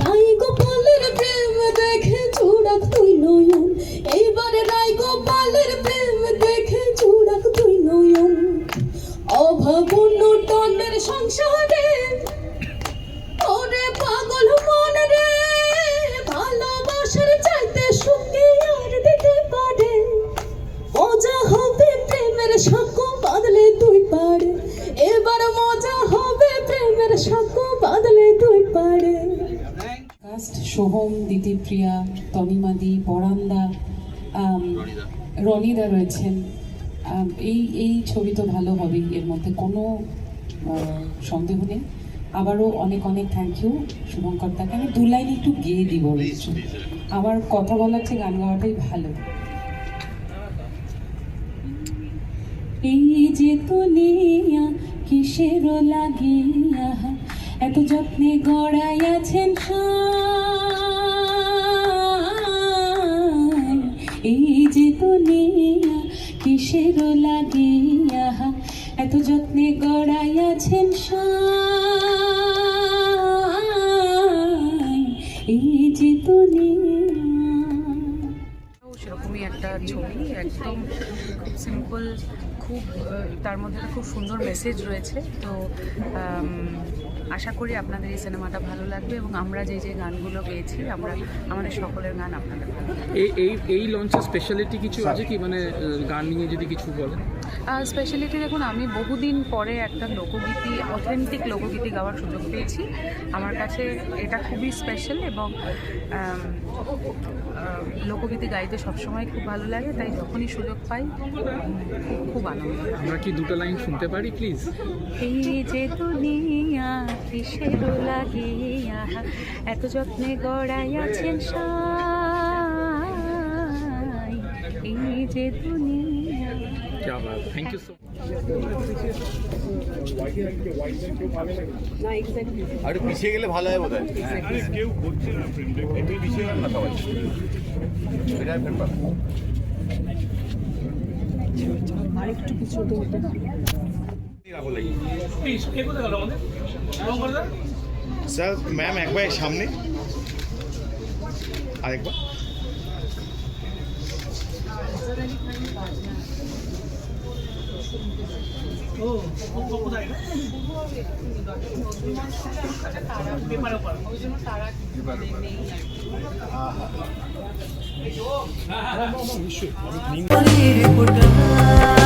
রাই গোপালের প্রেম দেখে চূড়াক তুই নয়ন। এইবারে রাই গোপালের প্রেম দেখে চূড়াক তুই নয়ন। অভাবন্য টনের সংসারে সোহম দিতিপ্রিয়া তনিমাদি পরান্দা রনিদা রয়েছেন। এই এই ছবি তো ভালো হবেই এর মধ্যে কোনো সন্দেহ নেই। আবারও অনেক অনেক থ্যাংক ইউ শুভঙ্কর দাকে আমি দু লাইন একটু গেয়ে দিব বলছি আমার কথা বলার চেয়ে গান গাওয়াটাই ভালো। এই যে তুলিয়া কিসের লাগিয়া এত যত্নে গড়াইয়াছেন সাই। কিসের লাগিয়া এত যত্নে গড়াইয়াছেন সাই। এই যে তুলিয়া সেরকমই একটা ছবি, একদম সিম্পল খুব তার মধ্যে খুব সুন্দর মেসেজ রয়েছে। তো আশা করি আপনাদের এই সিনেমাটা ভালো লাগবে এবং আমরা যে যে গানগুলো গেয়েছি আমরা আমাদের সকলের গান আপনাদের ভালো এই এই এই লঞ্চের স্পেশালিটি কিছু আছে কি? মানে গান নিয়ে যদি কিছু বলেন। স্পেশালিটি দেখুন আমি বহুদিন পরে একটা লোকগীতি অথেন্টিক লোকগীতি গাওয়ার সুযোগ পেয়েছি। আমার কাছে এটা খুবই স্পেশাল এবং লোকগীতি গাইতে সবসময় খুব ভালো লাগে তাই যখনই সুযোগ পাই খুব খুব আনন্দ। আমরা কি দুটো লাইন শুনতে পারি প্লিজ এই যে দুনিয়া কিসের লাগিয়া এত যত্নে গড়াই আছেন যে থ্যাংক ইউ সো আর ভালো হয় আরেকটু কিছু স্যার ম্যাম একবার সামনে আরেকবার পোটা